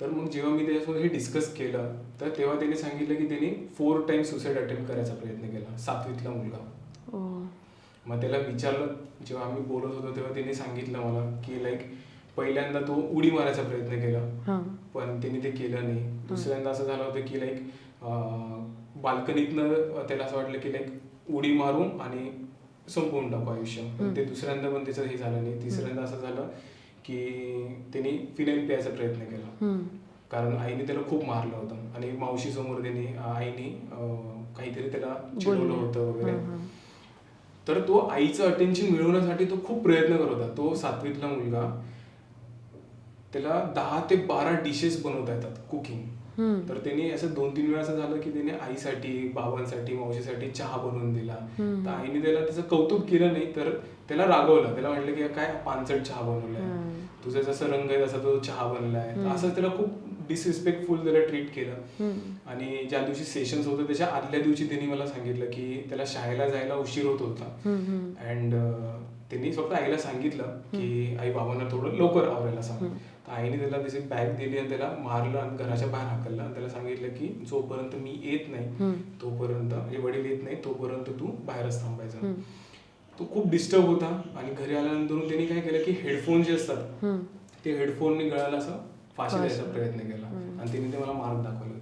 तर मग जेव्हा मी त्याच्यासोबत हे डिस्कस केलं तर तेव्हा त्याने सांगितलं की त्याने फोर टाइम सुसाईड अटेम्प्ट करायचा प्रयत्न केला सातवीतला मुलगा. ओ मग त्याला विचारलं जेव्हा आम्ही बोलत होतो तेव्हा त्याने सांगितलं मला की लाईक पहिल्यांदा तो उडी मारायचा प्रयत्न केला. हां. पण त्यांनी ते केलं नाही. दुसऱ्यांदा असं झालं होतं की लाईक बाल्कनीतनं त्याला असं वाटलं की लाईक उडी मारून आणि संपवून टाकू आयुष्य. ते दुसऱ्यांदा पण त्याचं हे झालं नाही. तिसऱ्यांदा असं झालं की त्यांनी फिनाईल प्यायचा प्रयत्न केला. कारण आईने त्याला खूप मारलं होतं आणि मावशी समोर त्यांनी आईने काहीतरी त्याला चिडवलं. होतं वगैरे. तर तो आईचं अटेन्शन मिळवण्यासाठी तो खूप प्रयत्न करत होता तो सातवीतला मुलगा त्याला दहा ते बारा डिशेस बनवता येतात कुकिंग. तर त्याने असं दोन तीन वेळा असं झालं की त्याने आईसाठी बाबांसाठी मावशीसाठी चहा बनवून दिला. तर आईने त्याला त्याचं कौतुक केलं नाही तर त्याला रागवलं त्याला म्हटलं की काय पानसट चहा बनवलाय. तुझा जसा रंग आहे तसा तो चहा बनलाय असं त्याला खूप डिसरिस्पेक्टफुल त्याला ट्रीट केलं. आणि ज्या दिवशी सेशन्स होतं त्याच्या आदल्या दिवशी त्यांनी मला सांगितलं की त्याला शाळेला जायला उशीर होत होता. अँड त्यांनी फक्त आईला सांगितलं की आई बाबांना थोडं लवकर आवरायला सांग तर आईने त्याला त्याची बॅग दिली आणि त्याला मारलं आणि घराच्या बाहेर हाकललं आणि त्याला सांगितलं की जोपर्यंत मी येत नाही. तोपर्यंत म्हणजे वडील येत नाही तोपर्यंत तू बाहेरच थांबायचा. तो खूप डिस्टर्ब होता आणि घरी आल्यानंतर त्यांनी काय केलं की हेडफोन जे असतात. ते हेडफोनने गळाला असं फाशी. द्यायचा प्रयत्न केला. आणि तिने ते मला मार्क दाखवले